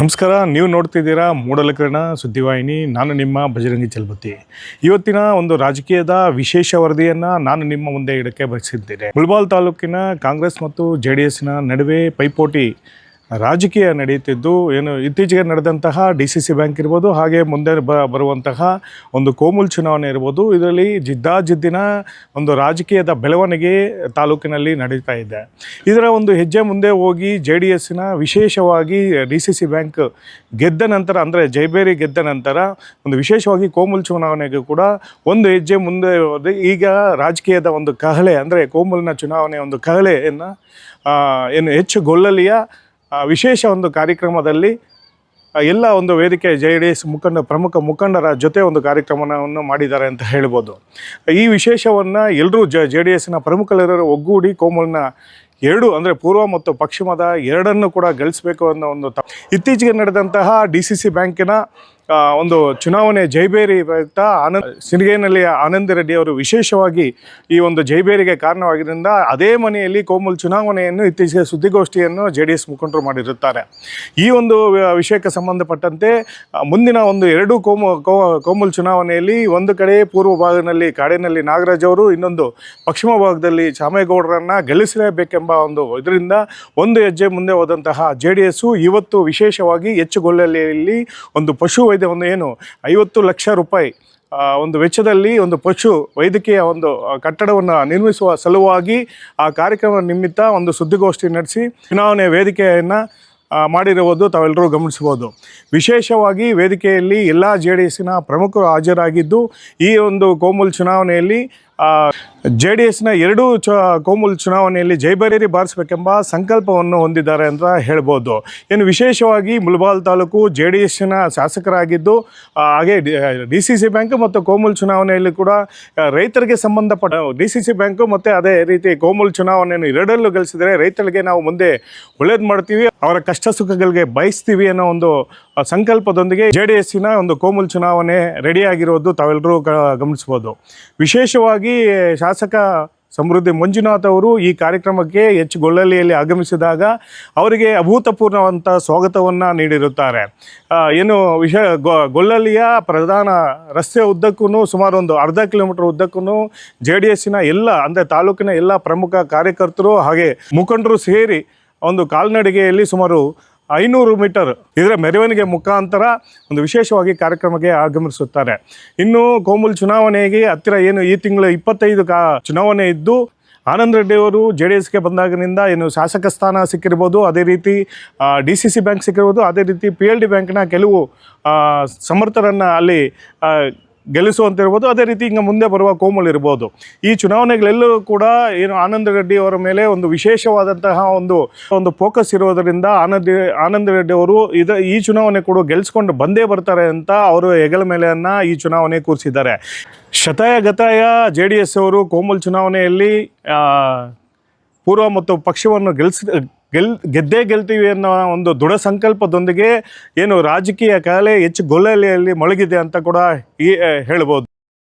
ನಮಸ್ಕಾರ, ನೀವು ನೋಡ್ತಿದ್ದೀರಾ ಮೂಡಲಕರಣ ಸುದ್ದಿವಾಹಿನಿ, ನಾನು ನಿಮ್ಮ ಬಜರಂಗಿ ಚಲಪತಿ. ಇವತ್ತಿನ ಒಂದು ರಾಜಕೀಯದ ವಿಶೇಷ ವರದಿಯನ್ನು ನಾನು ನಿಮ್ಮ ಮುಂದೆ ಇಡಕ್ಕೆ ಬಯಸಿದ್ದೇನೆ. ಮುಲ್ಬಾಲ್ ತಾಲೂಕಿನ ಕಾಂಗ್ರೆಸ್ ಮತ್ತು ಜೆ ಡಿ ನಡುವೆ ಪೈಪೋಟಿ ರಾಜಕೀಯ ನಡೆಯುತ್ತಿದ್ದು ಏನು ಇತ್ತೀಚೆಗೆ ನಡೆದಂತಹ ಡಿ ಸಿ ಸಿ ಬ್ಯಾಂಕ್ ಇರ್ಬೋದು, ಹಾಗೆ ಮುಂದೆ ಬ, ಬರುವಂತಹ ಒಂದು ಕೋಮುಲ್ ಚುನಾವಣೆ ಇರ್ಬೋದು, ಇದರಲ್ಲಿ ಜಿದ್ದಾಜಿದ್ದಿನ ಒಂದು ರಾಜಕೀಯದ ಬೆಳವಣಿಗೆ ತಾಲೂಕಿನಲ್ಲಿ ನಡೀತಾ ಇದೆ. ಇದರ ಒಂದು ಹೆಜ್ಜೆ ಮುಂದೆ ಹೋಗಿ ಜೆ ಡಿ ಎಸ್ಸಿನ ವಿಶೇಷವಾಗಿ ಡಿ ಸಿ ಸಿ ಬ್ಯಾಂಕ್ ಗೆದ್ದ ನಂತರ, ಅಂದರೆ ಜೈಬೇರಿ ಗೆದ್ದ ನಂತರ, ಒಂದು ವಿಶೇಷವಾಗಿ ಕೋಮುಲ್ ಚುನಾವಣೆಗೆ ಕೂಡ ಒಂದು ಹೆಜ್ಜೆ ಮುಂದೆ ಹೋದರೆ ಈಗ ರಾಜಕೀಯದ ಒಂದು ಕಹಳೆ, ಅಂದರೆ ಕೋಮುಲ್ನ ಚುನಾವಣೆ ಒಂದು ಕಹಳೆಯನ್ನು ಏನು ಹೆಚ್ಚು ಗೊಲ್ಲಲಿಯ ವಿಶೇಷ ಒಂದು ಕಾರ್ಯಕ್ರಮದಲ್ಲಿ ಎಲ್ಲ ಒಂದು ವೇದಿಕೆ, ಜೆ ಡಿ ಎಸ್ ಮುಖಂಡ, ಪ್ರಮುಖ ಮುಖಂಡರ ಜೊತೆ ಒಂದು ಕಾರ್ಯಕ್ರಮವನ್ನು ಮಾಡಿದ್ದಾರೆ ಅಂತ ಹೇಳ್ಬೋದು. ಈ ವಿಶೇಷವನ್ನು ಎಲ್ಲರೂ ಜ, ಜೆ ಡಿ ಎಸ್ನ ಪ್ರಮುಖರೆಲ್ಲರೂ ಒಗ್ಗೂಡಿ ಕೋಮಲ್ನ ಎರಡು, ಅಂದರೆ ಪೂರ್ವ ಮತ್ತು ಪಶ್ಚಿಮದ ಎರಡನ್ನು ಕೂಡ ಗಳಿಸಬೇಕು ಅನ್ನೋ ಒಂದು ಇತ್ತೀಚೆಗೆ ನಡೆದಂತಹ ಡಿ ಸಿ ಸಿ ಬ್ಯಾಂಕಿನ ಒಂದು ಚುನಾವಣೆ ಜೈಬೇರಿ ಪ್ರಯುಕ್ತ ಆನಂದ್ ಸಿರಿಗೇನಲ್ಲಿ ಆನಂದ ರೆಡ್ಡಿ ಅವರು ವಿಶೇಷವಾಗಿ ಈ ಒಂದು ಜೈಬೇರಿಗೆ ಕಾರಣವಾಗಿದ್ದರಿಂದ ಅದೇ ಮನೆಯಲ್ಲಿ ಕೋಮಲ್ ಚುನಾವಣೆಯನ್ನು ಇತ್ತೀಚೆಗೆ ಸುದ್ದಿಗೋಷ್ಠಿಯನ್ನು ಜೆ ಡಿ ಎಸ್ ಮುಖಂಡರು ಮಾಡಿರುತ್ತಾರೆ. ಈ ಒಂದು ವಿಷಯಕ್ಕೆ ಸಂಬಂಧಪಟ್ಟಂತೆ ಮುಂದಿನ ಒಂದು ಎರಡು ಕೋಮು ಕೋಮಲ್ ಚುನಾವಣೆಯಲ್ಲಿ ಒಂದು ಕಡೆ ಪೂರ್ವ ಭಾಗದಲ್ಲಿ ಕಾಡಿನಲ್ಲಿ ನಾಗರಾಜ್ ಅವರು, ಇನ್ನೊಂದು ಪಶ್ಚಿಮ ಭಾಗದಲ್ಲಿ ಚಾಮೇಗೌಡರನ್ನು ಗೆಲ್ಲಿಸಲೇಬೇಕೆಂಬ ಒಂದು ಇದರಿಂದ ಒಂದು ಹೆಜ್ಜೆ ಮುಂದೆ ಹೋದಂತಹ ಜೆ ಡಿ ಎಸ್ಸು ಇವತ್ತು ವಿಶೇಷವಾಗಿ ಹೆಚ್ಚುಗೊಳ್ಳಲಿಯಲ್ಲಿ ಒಂದು ಪಶು ವೈದ್ಯ ಒಂದು ಏನು, ಐವತ್ತು ಲಕ್ಷ ರೂಪಾಯಿ ಒಂದು ವೆಚ್ಚದಲ್ಲಿ ಒಂದು ಪಶು ವೈದ್ಯಕೀಯ ಒಂದು ಕಟ್ಟಡವನ್ನು ನಿರ್ಮಿಸುವ ಸಲುವಾಗಿ ಆ ಕಾರ್ಯಕ್ರಮ ನಿಮಿತ್ತ ಒಂದು ಸುದ್ದಿಗೋಷ್ಠಿ ನಡೆಸಿ ಚುನಾವಣೆ ವೇದಿಕೆಯನ್ನು ಮಾಡಿರುವುದು ತಾವೆಲ್ಲರೂ ಗಮನಿಸಬಹುದು. ವಿಶೇಷವಾಗಿ ವೇದಿಕೆಯಲ್ಲಿ ಎಲ್ಲ ಜೆ ಡಿ ಎಸ್ಸಿನ ಪ್ರಮುಖರು ಹಾಜರಾಗಿದ್ದು, ಈ ಒಂದು ಕೋಮುಲ್ ಚುನಾವಣೆಯಲ್ಲಿ ಜೆ ಡಿ ಎಸ್ನ ಎರಡೂ ಚ, ಕೋಮುಲ್ ಚುನಾವಣೆಯಲ್ಲಿ ಜೈಬರೇರಿ ಬಾರಿಸಬೇಕೆಂಬ ಸಂಕಲ್ಪವನ್ನು ಹೊಂದಿದ್ದಾರೆ ಅಂತ ಹೇಳ್ಬೋದು. ಇನ್ನು ವಿಶೇಷವಾಗಿ ಮುಲ್ಬಾಲ್ ತಾಲೂಕು ಜೆ ಡಿ ಎಸ್ನ ಶಾಸಕರಾಗಿದ್ದು ಹಾಗೆ ಡಿ ಸಿ ಸಿ ಬ್ಯಾಂಕ್ ಮತ್ತು ಕೋಮುಲ್ ಚುನಾವಣೆಯಲ್ಲಿ ಕೂಡ ರೈತರಿಗೆ ಸಂಬಂಧಪಟ್ಟ ಡಿ ಸಿ ಸಿ ಬ್ಯಾಂಕು ಮತ್ತು ಅದೇ ರೀತಿ ಕೋಮುಲ್ ಚುನಾವಣೆಯನ್ನು ಎರಡರಲ್ಲೂ ಗಳಿಸಿದರೆ ರೈತರಿಗೆ ನಾವು ಮುಂದೆ ಒಳ್ಳೇದು ಮಾಡ್ತೀವಿ, ಅವರ ಕಷ್ಟ ಸುಖಗಳಿಗೆ ಬಯಸ್ತೀವಿ ಅನ್ನೋ ಒಂದು ಸಂಕಲ್ಪದೊಂದಿಗೆ ಜೆ ಡಿ ಎಸ್ಸಿನ ಒಂದು ಕೋಮುಲ್ ಚುನಾವಣೆ ರೆಡಿಯಾಗಿರೋದು ತಾವೆಲ್ಲರೂ ಗಮನಿಸ್ಬೋದು. ವಿಶೇಷವಾಗಿ ಶಾಸಕ ಸಮೃದ್ಧಿ ಮಂಜುನಾಥ್ ಅವರು ಈ ಕಾರ್ಯಕ್ರಮಕ್ಕೆ ಹೆಚ್ಚು ಗೊಳ್ಳಲಿಯಲ್ಲಿ ಆಗಮಿಸಿದಾಗ ಅವರಿಗೆ ಅಭೂತಪೂರ್ಣವಂತ ಸ್ವಾಗತವನ್ನು ನೀಡಿರುತ್ತಾರೆ. ಏನು ವಿಷಯ ಗೊಳ್ಳಲಿಯ ಪ್ರಧಾನ ರಸ್ತೆ ಉದ್ದಕ್ಕೂ ಸುಮಾರು ಒಂದು ಅರ್ಧ ಕಿಲೋಮೀಟರ್ ಉದ್ದಕ್ಕೂ ಜೆ ಡಿ ಎಸ್ಸಿನ ಎಲ್ಲ, ಅಂದರೆ ತಾಲೂಕಿನ ಎಲ್ಲ ಪ್ರಮುಖ ಕಾರ್ಯಕರ್ತರು ಹಾಗೆ ಮುಖಂಡರು ಸೇರಿ ಒಂದು ಕಾಲ್ನಡಿಗೆಯಲ್ಲಿ ಸುಮಾರು ಐನೂರು ಮೀಟರ್ ಇದರ ಮೆರವಣಿಗೆ ಮುಖಾಂತರ ಒಂದು ವಿಶೇಷವಾಗಿ ಕಾರ್ಯಕ್ರಮಕ್ಕೆ ಆಗಮಿಸುತ್ತಾರೆ. ಇನ್ನು ಕೋಮುಲ್ ಚುನಾವಣೆಗೆ ಹತ್ತಿರ ಏನು ಈ ತಿಂಗಳು ಇಪ್ಪತ್ತೈದು ಕಾ ಚುನಾವಣೆ ಇದ್ದು, ಆನಂದ್ ರೆಡ್ಡಿ ಅವರು ಜೆ ಡಿ ಎಸ್ಗೆ ಬಂದಾಗಿನಿಂದ ಏನು ಶಾಸಕ ಸ್ಥಾನ ಸಿಕ್ಕಿರ್ಬೋದು, ಅದೇ ರೀತಿ ಡಿ ಸಿ ಸಿ ಬ್ಯಾಂಕ್ ಸಿಕ್ಕಿರ್ಬೋದು, ಅದೇ ರೀತಿ ಪಿ ಎಲ್ ಡಿ ಬ್ಯಾಂಕ್ನ ಕೆಲವು ಸಮರ್ಥರನ್ನು ಅಲ್ಲಿ ಗೆಲ್ಲಿಸುವಂತಿರ್ಬೋದು. ಅದೇ ರೀತಿ ಹಿಂಗೆ ಮುಂದೆ ಬರುವ ಕೋಮಲ್ ಇರ್ಬೋದು. ಈ ಚುನಾವಣೆಗಳೆಲ್ಲೂ ಕೂಡ ಏನು ಆನಂದ ರೆಡ್ಡಿ ಅವರ ಮೇಲೆ ಒಂದು ವಿಶೇಷವಾದಂತಹ ಒಂದು ಒಂದು ಫೋಕಸ್ ಇರೋದರಿಂದ ಆನಂದ್ ಆನಂದ ರೆಡ್ಡಿ ಅವರು ಇದ, ಈ ಚುನಾವಣೆ ಕೂಡ ಗೆಲ್ಲಿಸ್ಕೊಂಡು ಬಂದೇ ಬರ್ತಾರೆ ಅಂತ ಅವರು ಹೆಗಲ ಮೇಲೆಯನ್ನು ಈ ಚುನಾವಣೆ ಕೂರಿಸಿದ್ದಾರೆ. ಶತಾಯ ಗತಾಯ ಜೆ ಡಿ ಎಸ್ ಅವರು ಕೋಮಲ್ ಚುನಾವಣೆಯಲ್ಲಿ ಪೂರ್ವ ಮತ್ತು ಪಕ್ಷವನ್ನು ಗೆಲ್ಸ್ ಗೆಲ್ ಗೆದ್ದೇ ಗೆಲ್ತೀವಿ ಅನ್ನೋ ಒಂದು ದೃಢ ಸಂಕಲ್ಪದೊಂದಿಗೆ ಏನು ರಾಜಕೀಯ ಕಲೆ ಹೆಚ್ಚು ಗೊಲ್ಲಲೆಯಲ್ಲಿ ಮೊಳಗಿದೆ ಅಂತ ಕೂಡ ಈ ಹೇಳ್ಬೋದು.